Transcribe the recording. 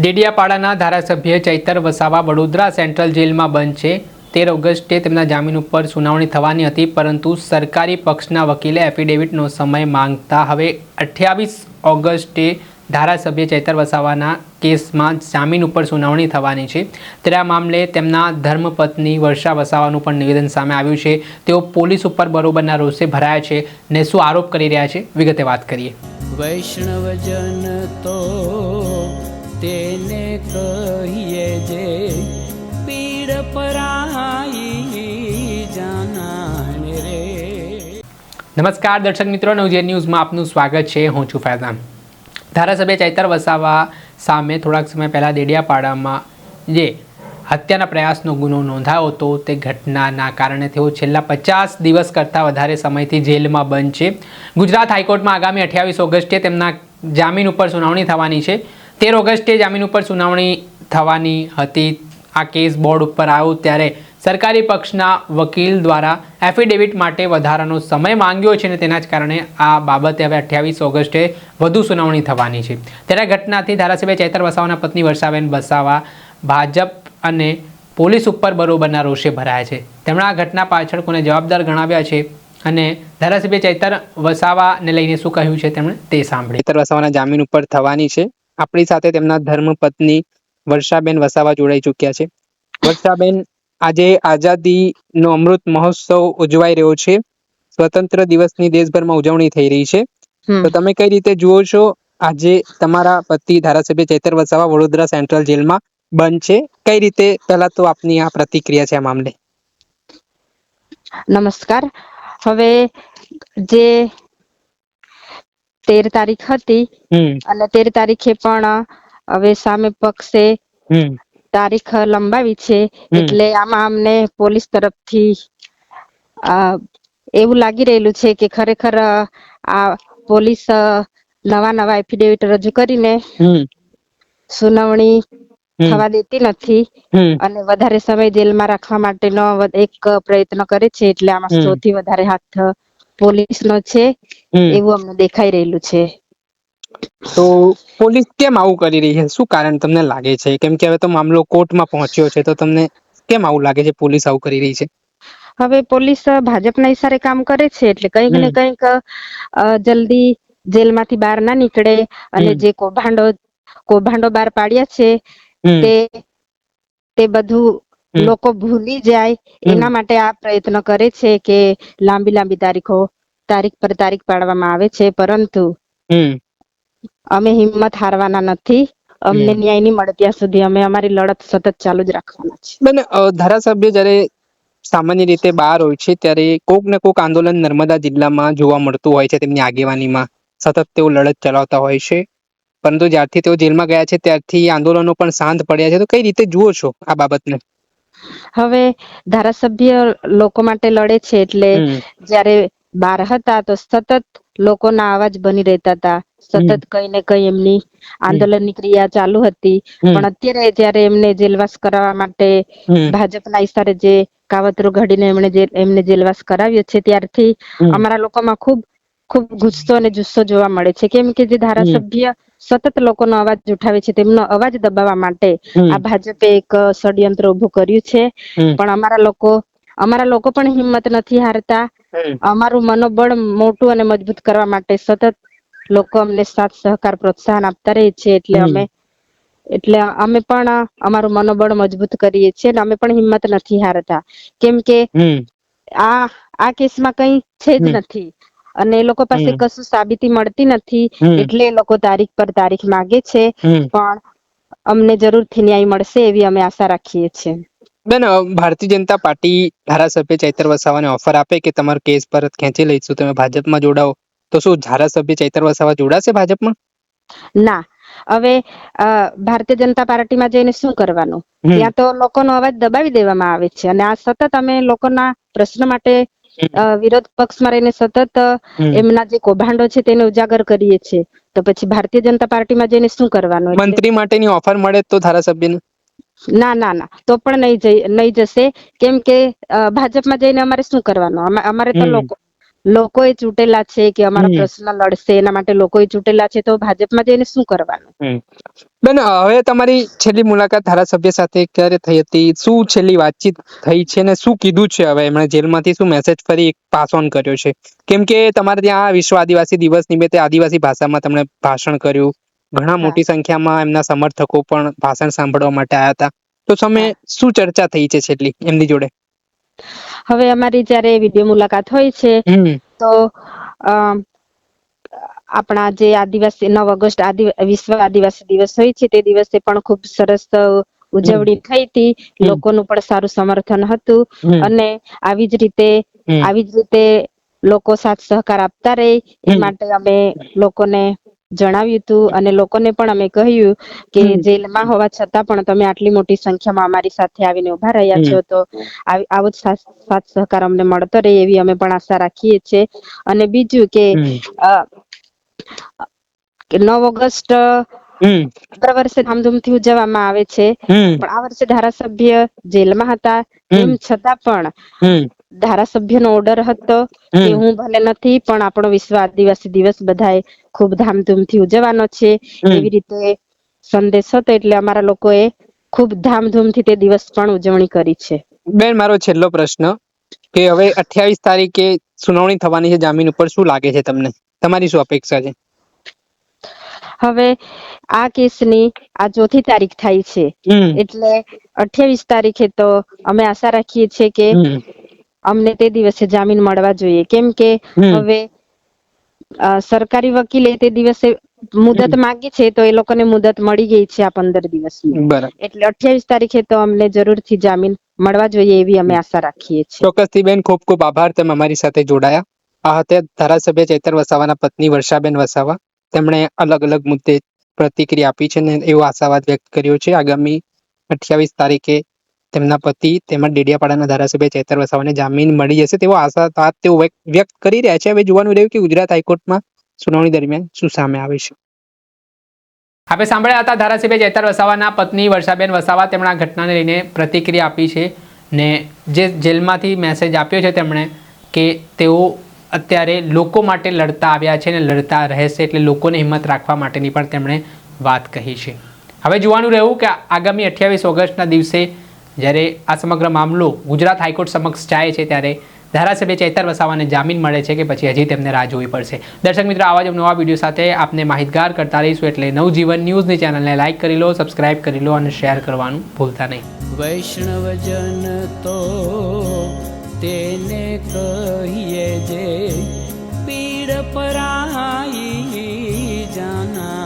ડેડિયાપાડાના ધારાસભ્ય ચૈતર વસાવા વડોદરા સેન્ટ્રલ જેલમાં બંધ છે. તેર ઓગસ્ટે તેમના જામીન ઉપર સુનાવણી થવાની હતી, પરંતુ સરકારી પક્ષના વકીલે એફિડેવિટનો સમય માંગતા હવે અઠ્યાવીસ ઓગસ્ટે ધારાસભ્ય ચૈતર વસાવાના કેસમાં જામીન ઉપર સુનાવણી થવાની છે. ત્યારે આ મામલે તેમના ધર્મપત્ની વર્ષા વસાવાનું પણ નિવેદન સામે આવ્યું છે. તેઓ પોલીસ ઉપર બરોબરના રોષે ભરાયા છે ને શું આરોપ કરી રહ્યા છે? વિગતે વાત કરીએ. વૈષ્ણવજન તો કહીએ જે પીડ પરાઈ જાનાને રે. નમસ્કાર દર્શક મિત્રો નવજે ન્યૂઝમાં આપનું સ્વાગત છે. હું છું ફૈઝાન. ધારાસભ્ય ચૈતર વસાવા સામે થોડાક સમય પહેલાં દેડિયાપાડામાં જે હત્યાના પ્રયાસનો ગુનો નોંધાયો હતો, તે ઘટનાના કારણે તેઓ છેલ્લા પચાસ દિવસ કરતાં વધારે સમયથી જેલમાં બંધ છે. ગુજરાત હાઈકોર્ટમાં આગામી અઠ્યાવીસ ઓગસ્ટે તેમના જામીન ઉપર સુનાવણી થવાની છે. તેર ઓગસ્ટે જામીન ઉપર સુનાવણી થવાની હતી. આ કેસ બોર્ડ ઉપર આવ્યો ત્યારે સરકારી પક્ષના વકીલ દ્વારા એફિડેવિટ માટે વધારાનો સમય માંગ્યો છે અને તેના જ કારણે આ બાબતે હવે અઠ્યાવીસ ઓગસ્ટે વધુ સુનાવણી થવાની છે. ત્યારે ઘટનાથી ધારાસભ્ય ચૈતર વસાવાના પત્ની વર્ષાબેન વસાવા ભાજપ અને પોલીસ ઉપર બરોબરના રોષે ભરાયા છે. તેમણે આ ઘટના પાછળ કોને જવાબદાર ગણાવ્યા છે અને ધારાસભ્ય ચૈતર વસાવાને લઈને શું કહ્યું છે તેમણે તે સાંભળ્યું. ચૈતર વસાવાના જામીન ઉપર થવાની છે. આપણી સાથે તેમના ધર્મપત્ની વર્ષાબેન વસાવા જોડાઈ ચૂક્યા છે. વર્ષાબેન આજે આઝાદીનો અમૃત મહોત્સવ ઉજવાઈ રહ્યો છે. સ્વતંત્ર દિવસની દેશભરમાં ઉજવણી થઈ રહી છે. તો તમે કઈ રીતે જુઓ છો? આજે તમારા પતિ ધારાસભ્ય ચેતર વસાવા વડોદરા સેન્ટ્રલ જેલમાં બંધ છે. કઈ રીતે પહેલા તો આપની આ પ્રતિક્રિયા છે આ મામલે? નમસ્કાર. હવે જે તેર તારીખ હતી અને તેર તારીખે પણ હવે સામે પક્ષે તારીખ લંબાવી છે એટલે આમાં અમને પોલીસ તરફથી એવું લાગી રહેલું છે કે ખરેખર આ પોલીસ નવા નવા એફિડેવિટ રજૂ કરીને સુનાવણી થવા દેતી નથી અને વધારે સમય જેલમાં રાખવા માટેનો એક પ્રયત્ન કરે છે એટલે આમાં સૌથી વધારે હાથ પોલીસનો છે એવું અમને દેખાઈ રહેલું છે. તો પોલીસ કેમ આવું કરી રહી છે? શું કારણ તમને લાગે છે? કેમ કે હવે તો મામલો કોર્ટમાં પહોંચ્યો છે તો તમને કેમ આવું લાગે છે પોલીસ આવું કરી રહી છે? હવે પોલીસ ભાજપના ઈશારે કામ કરે છે એટલે કંઈક ને કંઈક જલ્દી જેલમાંથી બહાર ના નીકળે અને જે કૌભાંડો કૌભાંડો બહાર પાડ્યા છે તે તે બધું. લોકો ભૂલી જાય એના માટે આ પ્રયત્ન કરે છે કે લાંબી લાંબી તારીખો તારીખ પર તારીખ પાડવામાં આવે છે પરંતુ અમે હિંમત હારવાના નથી. અમને ન્યાય નહીં મળે ત્યાં સુધી અમે અમારી લડત સતત ચાલુ જ રાખવાના છે બને ધારાસભ્ય જ્યારે સામાન્ય રીતે બહાર હોય છે ત્યારે કોક ને કોક આંદોલન નર્મદા જિલ્લામાં જોવા મળતું હોય છે તેમની આગેવાનીમાં. સતત તેઓ લડત ચલાવતા હોય છે. પરંતુ જ્યારથી તેઓ જેલમાં ગયા છે ત્યારથી આંદોલનો પણ શાંત પડ્યા છે. તો કઈ રીતે જુઓ છો આ બાબતને? હવે ધારાસભ્ય લોકો માટે લડે છે એટલે. જ્યારે બહાર હતા તો સતત લોકોના અવાજ બની રહેતા હતા. સતત કઈ ને કઈ એમની આંદોલનની ક્રિયા ચાલુ હતી. પણ અત્યારે જયારે એમને જેલવાસ કરાવવા માટે. ભાજપના ઇશારે જે કાવતરું ઘડીને એમણે એમને જેલવાસ કરાવ્યો છે ત્યારથી અમારા લોકોમાં ખૂબ ખૂબ ગુસ્સો અને જુસ્સો જોવા મળે છે. કેમ કે જે ધારાસભ્ય સતત લોકોનો અવાજ ઉઠાવે છે તેમનો અવાજ દબાવવા માટે આ ભાજપે એક ષડયંત્ર ઉભું કર્યું છે. પણ અમારા લોકો અમારા લોકો પણ હિંમત નથી હારતા. અમારું મનોબળ મોટું અને મજબૂત કરવા માટે સતત લોકો અમને સાથ સહકાર પ્રોત્સાહન આપતા રહે છે એટલે અમે એટલે અમે પણ અમારું મનોબળ મજબૂત કરીએ છીએ અને અમે પણ હિંમત નથી હારતા. કેમ કે આ આ કેસમાં કઈ છે જ નથી. અને એ લોકો પાસે કશું સાબિતી મળતી નથી એટલે એ લોકો તારીખ પર તારીખ માંગે છે. પણ અમને જરૂરથી ન્યાય મળશે એવી અમે આશા રાખીએ છીએ. બેન ભારતીય જનતા પાર્ટી ધારાસભ્ય ચૈતર વસાવાને ઓફર આપે કે તમારો કેસ પરત ખેંચી લઈશું તમે ભાજપમાં જોડાઓ. તો શું ધારાસભ્ય ચૈતર વસાવા જોડાશે ભાજપમાં? ના હવે ભારતીય જનતા પાર્ટીમાં જઈને શું કરવાનું? ત્યાં તો લોકોનો અવાજ દબાવી દેવામાં આવે છે અને આ સતત અમે લોકોના પ્રશ્ન માટે વિરોધ પક્ષમાં રહીને સતત એમના જે કૌભાંડો છે તેને ઉજાગર કરીએ છીએ. તો પછી ભારતીય જનતા પાર્ટીમાં જઈને શું કરવાનું મંત્રી માટેની ઓફર મળે તો ધારાસભ્યને? ના ના ના. તો પણ નહીં જઈ નહીં જશે. કેમ કે ભાજપમાં જઈને અમારે શું કરવાનું? અમારે તો હમ. લોકો લોકોએ ચૂંટેલા છે કે અમારા પ્રશ્ન લડશે એના માટે લોકોએ ચૂંટેલા છે તો ભાજપમાં જઈને શું કરવાનું? બેન હવે તમારી છેલ્લી મુલાકાત ધારાસભ્ય સાથે ક્યારે થઈ હતી? શું છેલ્લી વાતચીત થઈ છે ને શું કીધું છે હવે? એમણે જેલમાંથી શું મેસેજ ફરી પાસ ઓન કર્યો છે? કેમ કે તમારે ત્યાં વિશ્વ આદિવાસી દિવસ નિમિત્તે આદિવાસી ભાષામાં તેમણે ભાષણ કર્યું. ઘણા મોટી સંખ્યામાં એમના સમર્થકો પણ ભાષણ સાંભળવા માટે આવ્યા હતા. તો તમે શું ચર્ચા થઈ છે છેલ્લી? એમની જોડે. હવે અમારી જયારે વીડિયો મુલાકાત હોય છે તો આપણા જે આદિવાસી નવ ઓગસ્ટ વિશ્વ આદિવાસી દિવસ હોય છે તે દિવસે પણ ખૂબ સરસ ઉજવણી થઈ હતી. લોકોનું પણ સારું સમર્થન હતું. અને આવી જ રીતે આવી જ રીતે લોકો સાથ સહકાર આપતા રહે એ માટે અમે લોકોને જણાવ્યું હતું અને લોકોને પણ અમે કહ્યું કે જેલમાં હોવા છતાં પણ તમે આટલી મોટી સંખ્યામાં અમારી સાથે આવીને ઊભા રહ્યા છો તો આવો જ સાથ સહકાર અમને મળતો રહે એવી અમે પણ આશા રાખીએ છીએ અને બીજું કે નવ ઓગસ્ટ દર વર્ષે ધામધૂમથી ઉજવવામાં આવે છે. પણ આ વર્ષે ધારાસભ્ય જેલમાં હતા. તેમ છતાં પણ ધારાસભ્યનો ઓર્ડર હતો કે હું ભલે નથી પણ આપણો વિશ્વ આદિવાસી દિવસ બધાએ ખૂબ ધામધૂમથી ઉજવવાનો છે. એવી રીતે સંદેશ હતો એટલે અમારા લોકોએ ખૂબ ધામધૂમથી તે દિવસ પણ ઉજવણી કરી છે. બેન મારો છેલ્લો પ્રશ્ન કે હવે અઠ્યાવીસ તારીખે સુનાવણી થવાની છે જામીન ઉપર શું લાગે છે તમને? તમારી શું અપેક્ષા છે? હવે આ કેસની આ ચોથી તારીખ થાય છે. એટલે અઠ્યાવીસ તારીખે તો અમે આશા રાખીએ છીએ કે અમને તે દિવસે જામીન મળવા જોઈએ. કેમ કે હવે સરકારી વકીલે તે દિવસે મુદત માંગી છે તો એ લોકોને મુદત મળી ગઈ છે આ પંદર દિવસની. એટલે અઠ્યાવીસ તારીખે તો અમને જરૂરથી જામીન મળવા જોઈએ એવી અમે આશા રાખીએ છીએ. ચોક્કસથી બેન ખૂબ ખૂબ આભાર. તમે અમારી સાથે જોડાયા. આ હતા ધારાસભ્ય ચૈતર વસાવાના પત્ની વર્ષાબેન વસાવા. તેમણે અલગ અલગ મુદ્દે પ્રતિક્રિયા આપી છે અને એવો આશાવાદ વ્યક્ત કર્યો છે. આગામી અઠ્યાવીસ તારીખે તેમના પતિ તેમજ ડેડિયાપાડાના ધારાસભ્ય ચેતર વસાવાને જામીન મળી જશે તેવો આશા તેઓ વ્યક્ત- કરી રહ્યા છે. હવે જોવાનું રહ્યું કે ગુજરાત હાઈકોર્ટમાં સુનાવણી દરમિયાન શું સામે આવે છે. આપણે સાંભળ્યા હતા ધારાસભ્ય ચેતર વસાવાના પત્ની વર્ષાબેન વસાવા તેમણે આ ઘટનાને લઈને પ્રતિક્રિયા આપી છે ને જે જેલમાંથી મેસેજ આપ્યો છે તેમણે કે તેઓ અત્યારે લોકો માટે લડતા આવ્યા છે ને લડતા રહેશે એટલે લોકોને હિંમત રાખવા માટેની પણ તેમણે વાત કહી છે. હવે જોવાનું રહ્યું કે આગામી અઠ્યાવીસ ઓગસ્ટના દિવસે જ્યારે આ સમગ્ર મામલો ગુજરાત હાઈકોર્ટ સમક્ષ જાય છે ત્યારે ધારાસભ્ય ચેતર વસાવાને જામીન મળે છે કે પછી હજી તેમને રાહ જોવી પડશે. દર્શક મિત્રો, આવા જ નવા વીડિયો સાથે આપને માહિતગાર કરતા રહીશું એટલે નવજીવન ન્યૂઝની ચેનલને લાઇક કરી લો સબસ્ક્રાઇબ કરી લો અને શેર કરવાનું ભૂલતા નહીં. વૈષ્ણવજન તો તેને કહીએ જે પીડ પરાઈ જાનાને